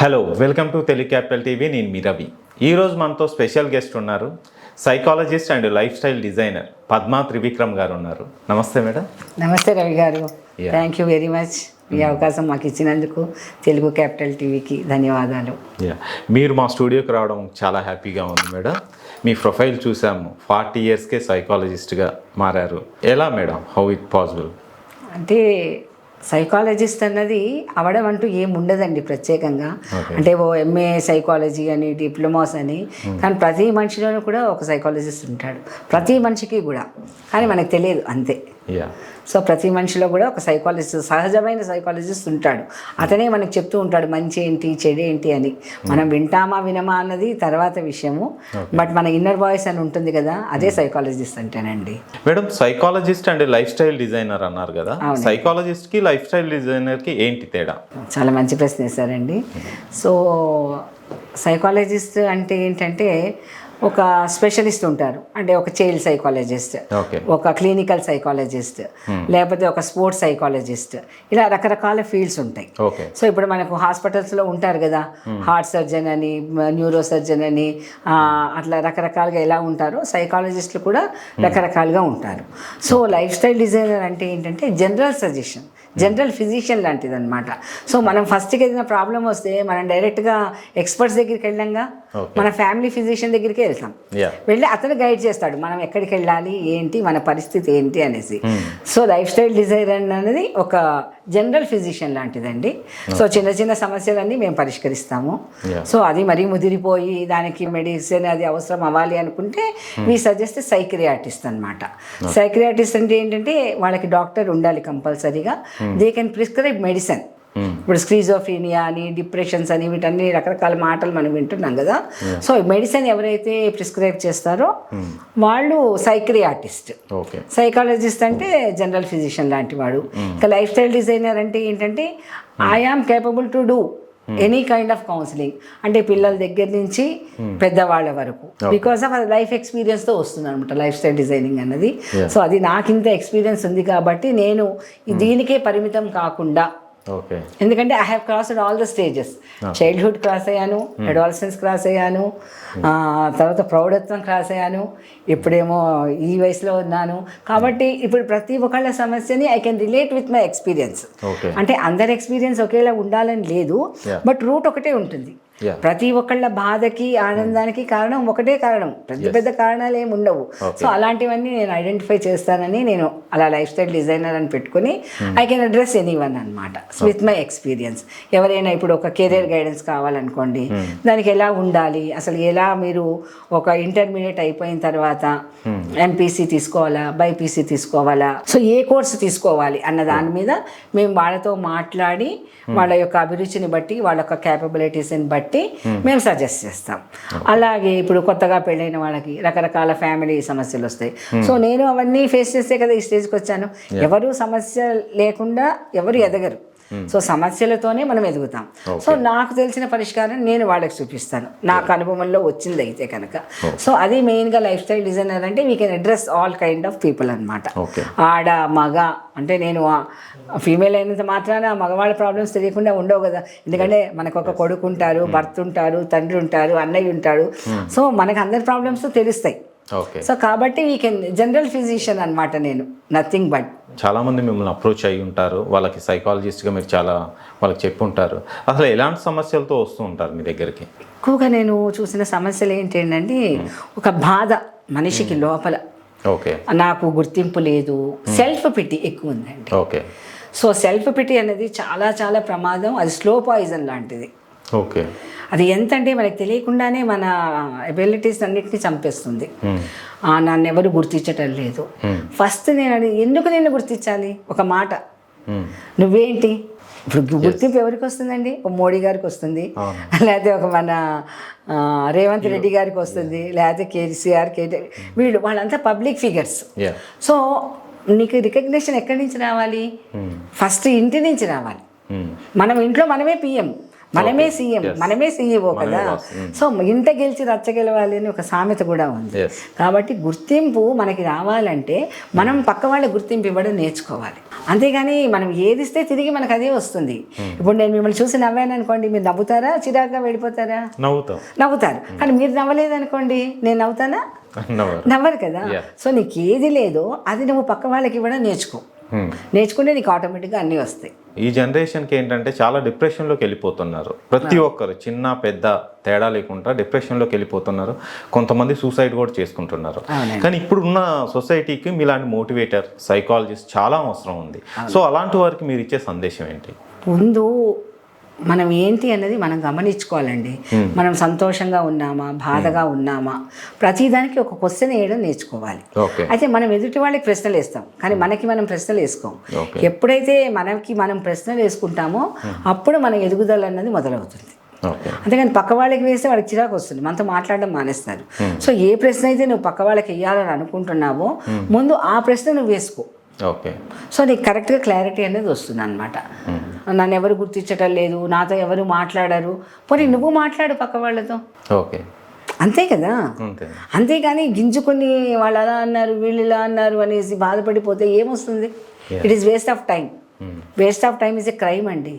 Hello welcome to Telugu capital TV నేను మీ రవి. ఈరోజు మనతో స్పెషల్ గెస్ట్ ఉన్నారు. Psychologist and life style designer Padma Trivikram garu ఉన్నారు. నమస్తే మేడం. నమస్తే రవి గారు. థ్యాంక్ యూ వెరీ మచ్ ఈ అవకాశం మాకు ఇచ్చినందుకు తెలుగు క్యాపిటల్ టీవీకి ధన్యవాదాలు. మీరు మా స్టూడియోకి రావడం చాలా హ్యాపీగా ఉంది మేడం. మీ ప్రొఫైల్ చూసాము. ఫార్టీ ఇయర్స్కే సైకాలజిస్ట్గా మారారు. ఎలా మేడం? హౌ ఇట్ పాసిబుల్ అంటే సైకాలజిస్ట్ అన్నది అవడం అంటూ ఏం ఉండదండి ప్రత్యేకంగా. అంటే ఓ ఎంఏ సైకాలజీ అని డిప్లొమాస్ అని కానీ ప్రతి మనిషిలోనూ కూడా ఒక సైకాలజిస్ట్ ఉంటాడు. ప్రతి మనిషికి కూడా. కానీ మనకు తెలియదు అంతే. సో ప్రతి మనిషిలో కూడా ఒక సైకాలజిస్ట్ సహజమైన సైకాలజిస్ట్ ఉంటాడు. అతనే మనకు చెప్తూ ఉంటాడు మంచి ఏంటి చెడు ఏంటి అని. మనం వింటామా వినమా అన్నది తర్వాత విషయము. బట్ మన ఇన్నర్ వాయిస్ అని ఉంటుంది కదా అదే సైకాలజిస్ట్ అంటేనండి. Madam psychologist and life style designer అన్నారు కదా. అవును. సైకాలజిస్ట్కి లైఫ్ స్టైల్ డిజైనర్కి ఏంటి తేడా? చాలా మంచి ప్రశ్న వేశారండి. సో సైకాలజిస్ట్ అంటే ఏంటంటే ఒక స్పెషలిస్ట్ ఉంటారు. అంటే ఒక చైల్డ్ సైకాలజిస్ట్ ఒక క్లినికల్ సైకాలజిస్ట్ లేకపోతే ఒక స్పోర్ట్స్ సైకాలజిస్ట్ ఇలా రకరకాల ఫీల్డ్స్ ఉంటాయి. సో ఇప్పుడు మనకు హాస్పిటల్స్లో ఉంటారు కదా హార్ట్ సర్జన్ అని న్యూరో సర్జన్ అని ఆ, అట్లా రకరకాలుగా ఎలా ఉంటారో సైకాలజిస్టులు కూడా రకరకాలుగా ఉంటారు. సో లైఫ్ స్టైల్ డిజైనర్ అంటే ఏంటంటే జనరల్ సజెషన్. జనరల్ ఫిజిషియన్ లాంటిది అనమాట సో మనం ఫస్ట్కి ఏదైనా ప్రాబ్లం వస్తే మనం డైరెక్ట్గా ఎక్స్పర్ట్స్ దగ్గరికి వెళ్ళంగా. మన ఫ్యామిలీ ఫిజిషియన్ దగ్గరికి వెళ్తాం. వెళ్ళి అతను గైడ్ చేస్తాడు మనం ఎక్కడికి వెళ్ళాలి ఏంటి మన పరిస్థితి ఏంటి అనేసి. సో లైఫ్ స్టైల్ డిజైనర్ అనేది ఒక జనరల్ ఫిజిషియన్ లాంటిదండి. సో చిన్న చిన్న సమస్యలన్నీ మేము పరిష్కరిస్తాము. సో అది మరీ ముదిరిపోయి దానికి మెడిసిన్ అది అవసరం అవ్వాలి అనుకుంటే మీ సజెస్ట్ సైక్రియాటిస్ట్ అనమాట సైక్రియాటిస్ట్ అంటే ఏంటంటే వాళ్ళకి డాక్టర్ ఉండాలి కంపల్సరీగా. దే కెన్ ప్రిస్క్రైబ్ మెడిసిన్ ఇప్పుడు స్క్రీజోఫీనియా అని డిప్రెషన్స్ అని వీటన్ని రకరకాల మాటలు మనం వింటున్నాం కదా. సో మెడిసిన్ ఎవరైతే ప్రిస్క్రైబ్ చేస్తారో వాళ్ళు సైక్రియాటిస్ట్. సైకాలజిస్ట్ అంటే జనరల్ ఫిజిషియన్ లాంటి వాడు. ఇంకా లైఫ్ స్టైల్ డిజైనర్ అంటే ఏంటంటే I am capable to do any kind of counselling అంటే పిల్లల దగ్గర నుంచి పెద్దవాళ్ళ వరకు. బికాస్ ఆఫ్ లైఫ్ ఎక్స్పీరియన్స్తో వస్తుంది అనమాట లైఫ్ స్టైల్ డిజైనింగ్ అన్నది. సో అది నాకింత ఎక్స్పీరియన్స్ ఉంది కాబట్టి నేను దీనికే పరిమితం కాకుండా ఎందుకంటే I have crossed all the stages childhood cross అయ్యాను అడాలసెన్స్ క్రాస్ అయ్యాను ఆ, తర్వాత ప్రౌఢత్వం క్రాస్ అయ్యాను ఇప్పుడేమో ఈ వయసులో ఉన్నాను. కాబట్టి ఇప్పుడు ప్రతి ఒక్కళ్ళ సమస్యని I can relate with my experience అంటే అందరి ఎక్స్పీరియన్స్ ఒకేలా ఉండాలని లేదు. బట్ రూట్ ఒకటే ఉంటుంది. ప్రతి ఒక్కళ్ళ బాధకి ఆనందానికి కారణం ఒకటే కారణం. పెద్ద పెద్ద కారణాలు ఏమి ఉండవు. సో అలాంటివన్నీ నేను ఐడెంటిఫై చేస్తానని నేను అలా లైఫ్ స్టైల్ డిజైనర్ అని పెట్టుకుని I can address any one అనమాట విత్ మై ఎక్స్పీరియన్స్ ఎవరైనా ఇప్పుడు ఒక కెరియర్ గైడెన్స్ కావాలనుకోండి దానికి ఎలా ఉండాలి? అసలు ఎలా మీరు ఒక ఇంటర్మీడియట్ అయిపోయిన తర్వాత ఎంపీసీ తీసుకోవాలా? బైపీసీ తీసుకోవాలా? సో ఏ కోర్సు తీసుకోవాలి? అన్న దాని మీద మేము వాళ్ళతో మాట్లాడి వాళ్ళ యొక్క అభిరుచిని బట్టి వాళ్ళ యొక్క క్యాపబిలిటీస్ని బట్టి మేము సజెస్ట్ చేస్తాం. అలాగే ఇప్పుడు కొత్తగా పెళ్ళైన వాళ్ళకి రకరకాల ఫ్యామిలీ సమస్యలు వస్తాయి. సో నేను అవన్నీ ఫేస్ చేస్తే కదా ఈ స్టేజ్కి వచ్చాను. ఎవరు సమస్య లేకుండా ఎవరు ఎదగరు. సో సమస్యలతోనే మనం ఎదుగుతాం. సో నాకు తెలిసిన పరిష్కారం నేను వాళ్ళకి చూపిస్తాను. నాకు అనుభవంలో వచ్చింది అయితే కనుక. సో అది మెయిన్గా లైఫ్ స్టైల్ డిజైనర్ అంటే we can address all kind of people అనమాట ఆడ మగ అంటే నేను ఫీమేల్ అయినంత మాత్రాన మగవాళ్ళ ప్రాబ్లమ్స్ తెలియకుండా ఉండవు కదా. ఎందుకంటే మనకు ఒక కొడుకు ఉంటారు భర్త ఉంటారు తండ్రి ఉంటారు అన్నయ్య ఉంటాడు సో మనకు అందరి ప్రాబ్లమ్స్ తెలుస్తాయి. సో కాబట్టి వీ కెన్ జనరల్ ఫిజిషియన్ అనమాట నేను. నథింగ్ బట్ చాలామంది మిమ్మల్ని అప్రోచ్ అయి ఉంటారు. వాళ్ళకి సైకాలజిస్ట్గా మీరు చాలా వాళ్ళకి చెప్పి ఉంటారు. అసలు ఎలాంటి సమస్యలతో వస్తూ ఉంటారు మీ దగ్గరికి? ఎక్కువగా నేను చూసిన సమస్యలు ఏంటంటే ఒక బాధ మనిషికి లోపల. ఓకే నాకు గుర్తింపు లేదు. సెల్ఫ్ పిటి ఎక్కువ ఉందండి. ఓకే సో సెల్ఫ్ పిటి అనేది చాలా చాలా ప్రమాదం. అది స్లో పాయిజన్ లాంటిది. ఓకే అది ఎంత అంటే మనకు తెలియకుండానే మన ఎబిలిటీస్ అన్నిటిని చంపేస్తుంది. ఆ, నన్ను ఎవరు గుర్తించటం లేదు. ఫస్ట్ నేను అది ఎందుకు నేను గుర్తించాలి? ఒక మాట. నువ్వేంటి? ఇప్పుడు గుర్తింపు ఎవరికి వస్తుందండి? ఒక మోడీ గారికి వస్తుంది. లేకపోతే ఒక మన రేవంత్ రెడ్డి గారికి వస్తుంది. లేకపోతే కేసీఆర్ కేటీ వీళ్ళు వాళ్ళంతా పబ్లిక్ ఫిగర్స్ సో నీకు రికగ్నిషన్ ఎక్కడి నుంచి రావాలి? ఫస్ట్ ఇంటి నుంచి రావాలి. మనం ఇంట్లో మనమే పిఎం మనమే సీఎం మనమే సీఈఓ కదా. boss. సో ఇంట గెలిచి రచ్చ గెలవాలి అని ఒక సామెత కూడా ఉంది. కాబట్టి గుర్తింపు మనకి రావాలంటే మనం పక్క వాళ్ళ గుర్తింపు ఇవ్వడం నేర్చుకోవాలి. అంతేగాని మనం ఏది ఇస్తే తిరిగి మనకు అదే వస్తుంది. ఇప్పుడు నేను మిమ్మల్ని చూసి నవ్వాను అనుకోండి మీరు నవ్వుతారా? చిరాగ్గా వెళ్ళిపోతారా? నవ్వుతాం. నవ్వుతారు. కానీ మీరు నవ్వలేదనుకోండి నేను నవ్వుతానా? నవ్వరు. కదా. సో నీకు ఏది లేదో అది నువ్వు పక్క వాళ్ళకి ఇవ్వడం నేర్చుకో. నేర్చుకుంటే నీకు ఆటోమేటిక్గా అన్నీ వస్తాయి. ఈ జనరేషన్కి ఏంటంటే చాలా డిప్రెషన్లోకి వెళ్ళిపోతున్నారు. ప్రతి ఒక్కరు చిన్న పెద్ద తేడా లేకుండా డిప్రెషన్లోకి వెళ్ళిపోతున్నారు. కొంతమంది సూసైడ్ కూడా చేసుకుంటున్నారు. కానీ ఇప్పుడున్న సొసైటీకి మీలాంటి మోటివేటర్ సైకాలజిస్ట్ చాలా అవసరం ఉంది. సో అలాంటి వారికి మీరు ఇచ్చే సందేశం ఏంటి? ముందు మనం ఏంటి అన్నది మనం గమనించుకోవాలండి. మనం సంతోషంగా ఉన్నామా? బాధగా ఉన్నామా? ప్రతిదానికి ఒక క్వశ్చన్ వేయడం నేర్చుకోవాలి. అయితే మనం ఎదుటి వాళ్ళకి ప్రశ్నలు వేస్తాం. కానీ మనకి మనం ప్రశ్నలు వేసుకోం. ఎప్పుడైతే మనకి మనం ప్రశ్నలు వేసుకుంటామో అప్పుడు మన ఎదుగుదల అన్నది మొదలవుతుంది. అంతేగాని పక్క వాళ్ళకి వేస్తే వాళ్ళకి చిరాకు వస్తుంది. మనతో మాట్లాడడం మానేస్తారు. సో ఏ ప్రశ్న అయితే నువ్వు పక్క వాళ్ళకి వేయాలని అనుకుంటున్నావో ముందు ఆ ప్రశ్న నువ్వు వేసుకో. ఓకే. సో నీకు కరెక్ట్గా క్లారిటీ అనేది వస్తుంది అనమాట నన్ను ఎవరు గుర్తించటం లేదు నాతో ఎవరు మాట్లాడరు. పోనీ నువ్వు మాట్లాడు పక్క వాళ్ళతో. ఓకే. అంతే కదా? అంతే. అంతేగాని గింజుకొని వాళ్ళు అలా అన్నారు వీళ్ళు ఇలా అన్నారు అనేసి బాధపడిపోతే ఏమొస్తుంది? It is waste of time waste of time is a crime అండి.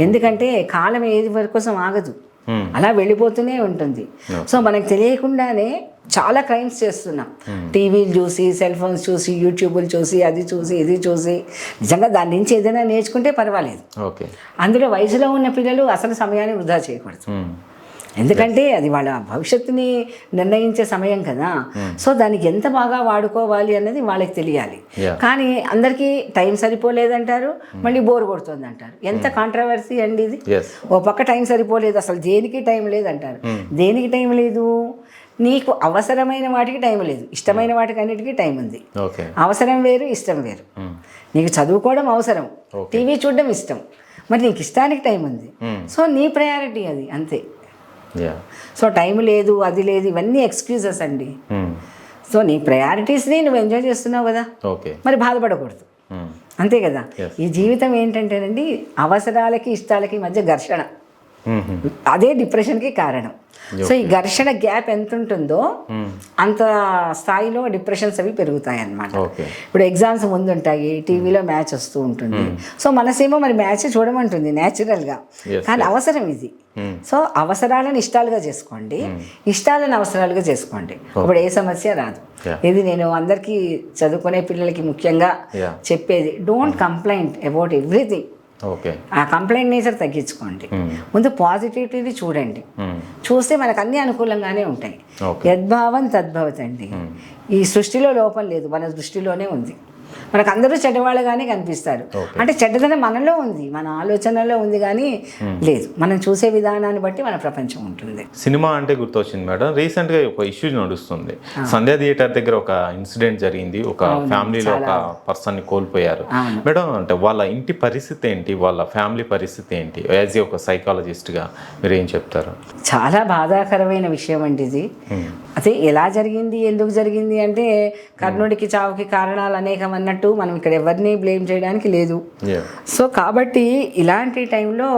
ఎందుకంటే కాలం ఏది వరకు కోసం ఆగదు. Hmm. అలా వెళ్ళిపోతూనే ఉంటుంది. సో మనకు తెలియకుండానే చాలా క్రైమ్స్ చేస్తున్నాం. టీవీలు చూసి సెల్ ఫోన్స్ చూసి యూట్యూబ్లు చూసి అది చూసి ఇది చూసి. నిజంగా దాని నుంచి ఏదైనా నేర్చుకుంటే పర్వాలేదు. అందులో వయసులో ఉన్న పిల్లలు అసలు సమయాన్ని వృధా చేయకూడదు. Hmm. ఎందుకంటే అది వాళ్ళ భవిష్యత్తుని నిర్ణయించే సమయం కదా. సో దానికి ఎంత బాగా వాడుకోవాలి అన్నది వాళ్ళకి తెలియాలి. కానీ అందరికీ టైం సరిపోలేదంటారు మళ్ళీ బోర్ కొడుతుంది అంటారు ఎంత కాంట్రవర్సీ అండి ఇది? ఓ పక్క టైం సరిపోలేదు అసలు దేనికి టైం లేదంటారు. దేనికి టైం లేదు? నీకు అవసరమైన వాటికి టైం లేదు. ఇష్టమైన వాటికి అన్నిటికీ టైం ఉంది. అవసరం వేరు ఇష్టం వేరు. నీకు చదువుకోవడం అవసరం. టీవీ చూడడం ఇష్టం. మరి నీకు ఇష్టానికి టైం ఉంది. Hmm. సో నీ ప్రయారిటీ అది అంతే. సో టైం లేదు అది లేదు ఇవన్నీ ఎక్స్క్యూజెస్ అండి. సో నీ ప్రయారిటీస్ని నువ్వు ఎంజాయ్ చేస్తున్నావు కదా. మరి బాధపడకూడదు. అంతే కదా. ఈ జీవితం ఏంటంటేనండి అవసరాలకి ఇష్టాలకి మధ్య ఘర్షణ. అదే డిప్రెషన్కి కారణం. సో ఈ ఘర్షణ గ్యాప్ ఎంత ఉంటుందో అంత స్థాయిలో డిప్రెషన్స్ అవి పెరుగుతాయి అన్నమాట ఇప్పుడు ఎగ్జామ్స్ ముందు ఉంటాయి టీవీలో మ్యాచ్ వస్తూ ఉంటుంది. సో మనసేమో మరి మ్యాచ్ చూడమంటుంది న్యాచురల్గా కానీ అవసరం ఇది. సో అవసరాలను ఇష్టాలుగా చేసుకోండి. ఇష్టాలను అవసరాలుగా చేసుకోండి. అప్పుడు ఏ సమస్య రాదు. ఇది నేను అందరికీ చదువుకునే పిల్లలకి ముఖ్యంగా. చెప్పేది డోంట్ కంప్లైంట్ అబౌట్ ఎవ్రీథింగ్ ఆ కంప్లైంట్ నేచర్ తగ్గించుకోండి. ముందు పాజిటివిటీని చూడండి. చూస్తే మనకు అన్ని అనుకూలంగానే ఉంటాయి. యద్భావం తద్భవతండి. ఈ సృష్టిలో లోపం లేదు మన దృష్టిలోనే ఉంది. మనకు అందరూ చెడ్డవాళ్ళగానే కనిపిస్తారు. అంటే చెడ్డదనం మనలో ఉంది మన ఆలోచనలో ఉంది కానీ లేదు. మనం చూసే విధానాన్ని బట్టి మన ప్రపంచం ఉంటుంది. సినిమా అంటే గుర్తొచ్చింది మేడం. రీసెంట్గా ఒక ఇష్యూ నడుస్తుంది. సంధ్యా థియేటర్ దగ్గర ఒక ఇన్సిడెంట్ జరిగింది. ఒక ఫ్యామిలీలో ఒక పర్సన్ని కోల్పోయారు. మేడం అంటే వాళ్ళ ఇంటి పరిస్థితి ఏంటి? వాళ్ళ ఫ్యామిలీ పరిస్థితి ఏంటి? యాజ్ ఒక సైకాలజిస్ట్గా మీరు ఏం చెప్తారు? చాలా బాధాకరమైన విషయం అండి ఇది. అదే ఎలా జరిగింది? ఎందుకు జరిగింది? అంటే కర్ణుడికి చావుకి కారణాలు అనేకం అన్నట్టు మనం ఇక్కడ ఎవరిని బ్లేమ్ చేయడానికి లేదు. సో కాబట్టి ఇలాంటి టైంలో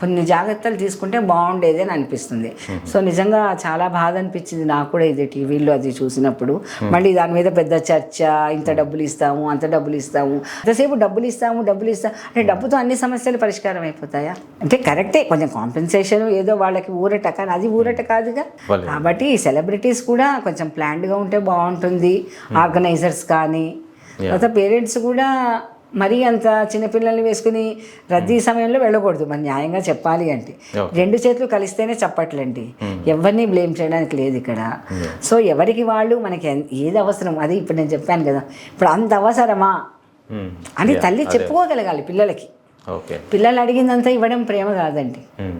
కొన్ని జాగ్రత్తలు తీసుకుంటే బాగుండేది అని అనిపిస్తుంది. సో నిజంగా చాలా బాధ అనిపించింది నాకు కూడా ఇది టీవీలో అది చూసినప్పుడు. మళ్ళీ దాని మీద పెద్ద చర్చ ఇంత డబ్బులు ఇస్తాము అంత డబ్బులు ఇస్తాము ఎంతసేపు డబ్బులు ఇస్తాము డబ్బులు ఇస్తాము అంటే డబ్బుతో అన్ని సమస్యలు పరిష్కారం అయిపోతాయా? అంటే కరెక్టే కొంచెం కాంపెన్సేషన్ ఏదో వాళ్ళకి ఊరట కానీ అది ఊరట కాదుగా. కాబట్టి సెలబ్రిటీస్ కూడా కొంచెం ప్లాన్డ్గా ఉంటే బాగుంటుంది. ఆర్గనైజర్స్ కానీ తర్వాత పేరెంట్స్ కూడా మరీ అంత చిన్నపిల్లల్ని వేసుకుని రద్దీ సమయంలో వెళ్ళకూడదు. మరి న్యాయంగా చెప్పాలి అంటే. రెండు చేతులు కలిస్తేనే చప్పట్లండి. ఎవరిని బ్లేమ్ చేయడానికి లేదు ఇక్కడ. సో ఎవరికి వాళ్ళు మనకి ఏది అవసరం? అది ఇప్పుడు నేను చెప్పాను కదా. ఇప్పుడు అంత అవసరమా? Hmm. అని తల్లి. చెప్పుకోగలగాలి పిల్లలకి. పిల్లలు అడిగిందంతా ఇవ్వడం ప్రేమ కాదండి. Hmm.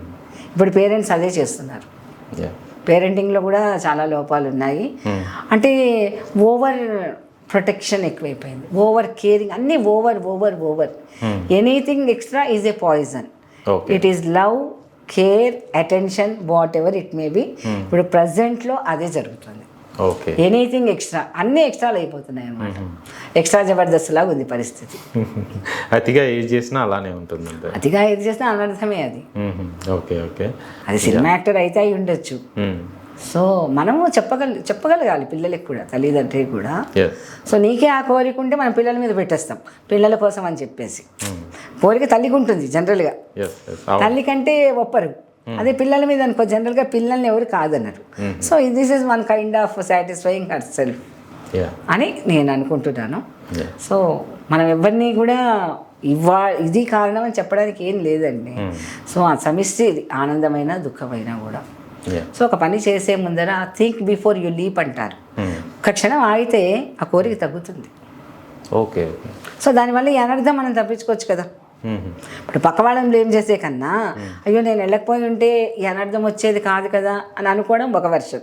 ఇప్పుడు పేరెంట్స్ అదే చేస్తున్నారు. పేరెంటింగ్లో కూడా చాలా లోపాలు ఉన్నాయి Hmm. అంటే ఓవర్ ప్రొటెక్షన్ ఎక్కువైపోయింది. ఓవర్ కేరింగ్ అన్నీ over over over anything extra is a poison it is love care attention whatever it may be ఇప్పుడు ప్రజెంట్లో అదే జరుగుతుంది. ఓకే ఎనీథింగ్ ఎక్స్ట్రా అన్ని ఎక్స్ట్రాలు అయిపోతున్నాయి అన్నమాట. ఎక్స్ట్రా జబర్దస్త్ లాగా ఉంది పరిస్థితి. అతిగా ఏది చేసినా అలానే ఉంటుంది అంతే. అతిగా ఏది చేసినా అనర్థమే అది. ఓకే ఓకే అది సినిమా యాక్టర్ అయితే అయి ఉండొచ్చు. మ్మ్. సో మనము చెప్పగల చెప్పగలగాలి పిల్లలకి కూడా తల్లిదండ్రికి కూడా. సో నీకే ఆ కోరిక ఉంటే మనం పిల్లల మీద పెట్టేస్తాం పిల్లల కోసం అని చెప్పేసి. కోరిక తల్లికి ఉంటుంది జనరల్గా. తల్లి కంటే ఒప్పరు. అదే పిల్లల మీద అనుకో జనరల్గా పిల్లల్ని ఎవరు కాదన్నారు so this is one kind of satisfying herself అని నేను అనుకుంటున్నాను. సో మనం ఎవరిని కూడా ఇవ్వా ఇది కారణం అని చెప్పడానికి ఏం లేదండి. సో ఆ సమిష్టి ఇది ఆనందమైన దుఃఖమైన కూడా. సో ఒక పని చేసే ముందర థింక్ బిఫోర్ యూ లీప్ అంటారు. ఒక క్షణం ఆగితే ఆ కోరిక తగ్గుతుంది. ఓకే సో దానివల్ల ఈ అనర్థం మనం తప్పించుకోవచ్చు కదా. మ్మ్. ఇప్పుడు పక్క వాళ్ళని బ్లేమ్ చేసే కన్నా అయ్యో నేను వెళ్ళకపోయి ఉంటే ఈ అనర్థం వచ్చేది కాదు కదా అని అనుకోవడం ఒక వర్షన్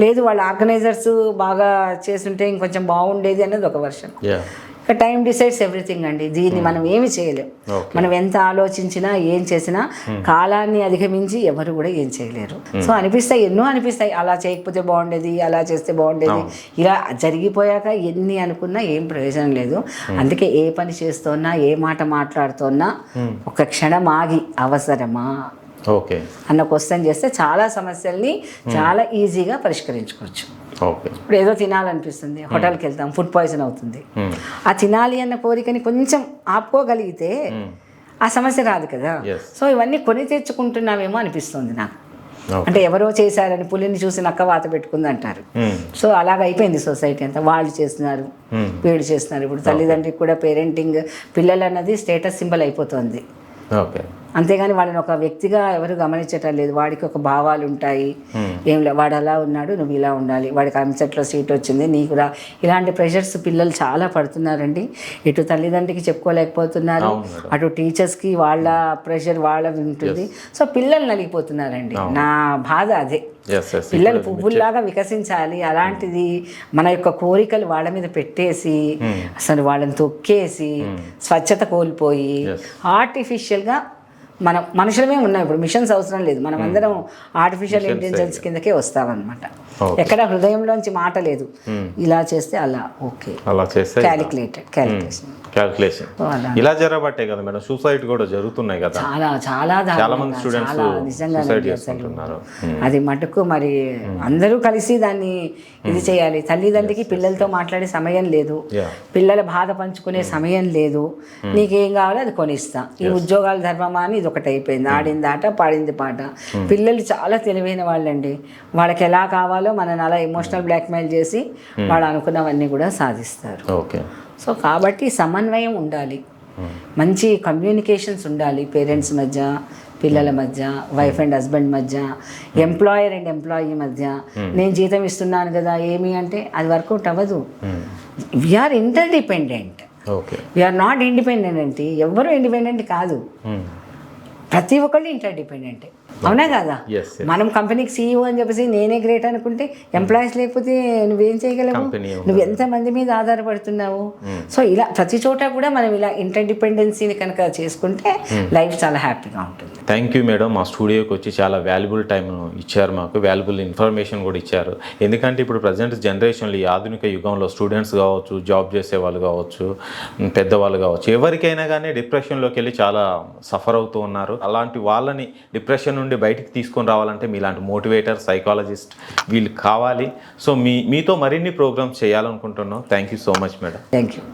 లేదు వాళ్ళ ఆర్గనైజర్స్ బాగా చేస్తుంటే ఇంకొంచెం బాగుండేది అనేది ఒక వర్షన్ టైం డిసైడ్స్ ఎవ్రీథింగ్ అండి. దీన్ని మనం ఏమి చేయలేం. మనం ఎంత ఆలోచించినా ఏం చేసినా కాలాన్ని అధిగమించి ఎవరు కూడా ఏం చేయలేరు. సో అనిపిస్తాయి ఎన్నో అనిపిస్తాయి. అలా చేయకపోతే బాగుండేది అలా చేస్తే బాగుండేది. ఇలా జరిగిపోయాక ఎన్ని అనుకున్నా ఏం ప్రయోజనం లేదు. అందుకే ఏ పని చేస్తున్నా ఏ మాట మాట్లాడుతున్నా ఒక క్షణం ఆగి అవసరమా? ఓకే అన్న క్వశ్చన్ చేస్తే చాలా సమస్యల్ని చాలా ఈజీగా పరిష్కరించుకోవచ్చు. ఇప్పుడు ఏదో తినాలనిపిస్తుంది హోటల్కి వెళ్తాం ఫుడ్ పాయిజన్ అవుతుంది. ఆ తినాలి అన్న కోరికని కొంచెం ఆపుకోగలిగితే ఆ సమస్య రాదు కదా. సో ఇవన్నీ కొని తెచ్చుకుంటున్నామేమో అనిపిస్తుంది నాకు. అంటే ఎవరో చేశారని పులిని చూసి నక్క వాత పెట్టుకుంది అంటారు. సో అలాగ అయిపోయింది సొసైటీ అంతా. వాళ్ళు చేస్తున్నారు. వీళ్ళు చేస్తున్నారు. ఇప్పుడు తల్లిదండ్రికి కూడా పేరెంటింగ్ పిల్లలు అన్నది స్టేటస్ సింబల్ అయిపోతుంది. ఓకే అంతేగాని వాళ్ళని ఒక వ్యక్తిగా ఎవరు గమనించటం లేదు. వాడికి ఒక భావాలు ఉంటాయి. ఏం లే వాడు అలా ఉన్నాడు నువ్వు ఇలా ఉండాలి. వాడికి అంచెట్లో సీట్ వచ్చింది నీకు రా. ఇలాంటి ప్రెషర్స్ పిల్లలు చాలా పడుతున్నారండి. ఇటు తల్లిదండ్రికి చెప్పుకోలేకపోతున్నారు. అటు టీచర్స్కి వాళ్ళ ప్రెషర్ వాళ్ళ ఉంటుంది. సో పిల్లలు నలిగిపోతున్నారండి. నా బాధ అదే. పిల్లలు పువ్వుల్లాగా వికసించాలి. అలాంటిది మన యొక్క కోరికలు వాళ్ళ మీద పెట్టేసి అసలు వాళ్ళని తొక్కేసి స్వచ్ఛత కోల్పోయి. ఆర్టిఫిషియల్గా మనం మనుషులమే ఉన్నాం ఇప్పుడు. మిషన్స్ అవసరం లేదు. మనం అందరం ఆర్టిఫిషియల్ ఇంటెలిజెన్స్ కిందకే వస్తామన్నమాట. ఎక్కడ హృదయంలోంచి మాట లేదు. ఇలా చేస్తే అలా ఓకే. అలా చేస్తే క్యాలిక్యులేటెడ్ క్యాలిక్యులేషన్ క్యాల్కులేషన్ ఇలా జరగబట్టే కదా మేడం. సూసైడ్ కూడా జరుగుతున్నాయి కదా. చాలా చాలా చాలా మంది స్టూడెంట్స్ సూసైడ్ చేసుకుంటున్నారు. అది మటుకు మరి అందరూ కలిసి దాన్ని ఇది చేయాలి. తల్లిదండ్రికి పిల్లలతో మాట్లాడే సమయం లేదు. పిల్లల బాధ పంచుకునే సమయం లేదు. నీకేం కావాలో అది కొనిస్తా. ఈ ఉద్యోగాల ధర్మమా అని ఇది ఒకటి అయిపోయింది ఆడింది ఆట పాడింది పాట. పిల్లలు చాలా తెలివైన వాళ్ళండి. వాళ్ళకి ఎలా కావాలో మనని అలా ఎమోషనల్ బ్లాక్మెయిల్ చేసి వాళ్ళు అనుకున్నవన్నీ కూడా సాధిస్తారు. ఓకే. సో కాబట్టి సమన్వయం ఉండాలి. మంచి కమ్యూనికేషన్స్ ఉండాలి పేరెంట్స్ మధ్య పిల్లల మధ్య వైఫ్ అండ్ హస్బెండ్ మధ్య ఎంప్లాయర్ అండ్ ఎంప్లాయీ మధ్య. నేను జీతం ఇస్తున్నాను కదా ఏమి అంటే అది వర్కౌట్ అవ్వదు. We are interdependent okay. We are not independent అంటే ఎవ్వరూ ఇండిపెండెంట్ కాదు. ప్రతి ఒక్కళ్ళు ఇంటర్ డిపెండెంటే. అవునా కదా? మనం కంపెనీకి సీఈఓ అని చెప్పేసి నేనే గ్రేట్ అనుకుంటే ఎంప్లాయీస్ లేకపోతే నువ్వేం చేయగలవు. నువ్వు ఎంత మంది మీద ఆధారపడుతున్నావు? సో ఇలా ప్రతి చోట కూడా మనం ఇలా ఇంటర్ డిపెండెన్సీని కనుక చేసుకుంటే లైఫ్ చాలా హ్యాపీగా ఉంటుంది. థ్యాంక్ యూ మేడం మా స్టూడియోకి వచ్చి చాలా వాల్యుబుల్ టైం ఇచ్చారు మాకు. వాల్యుబుల్ ఇన్ఫర్మేషన్ కూడా ఇచ్చారు. ఎందుకంటే ఇప్పుడు ప్రజెంట్ జనరేషన్లో ఈ ఆధునిక యుగంలో స్టూడెంట్స్ కావచ్చు జాబ్ చేసే వాళ్ళు కావచ్చు పెద్దవాళ్ళు కావచ్చు ఎవరికైనా కానీ డిప్రెషన్లోకి వెళ్ళి చాలా సఫర్ అవుతూ ఉన్నారు. అలాంటి వాళ్ళని డిప్రెషన్ నుండి బయటికి తీసుకొని రావాలంటే మీలాంటి మోటివేటర్ సైకాలజిస్ట్ వీళ్ళు కావాలి. సో మీ మీతో మరిన్ని ప్రోగ్రామ్స్ చేయాలనుకుంటున్నాం. Thank you so much madam. Thank you.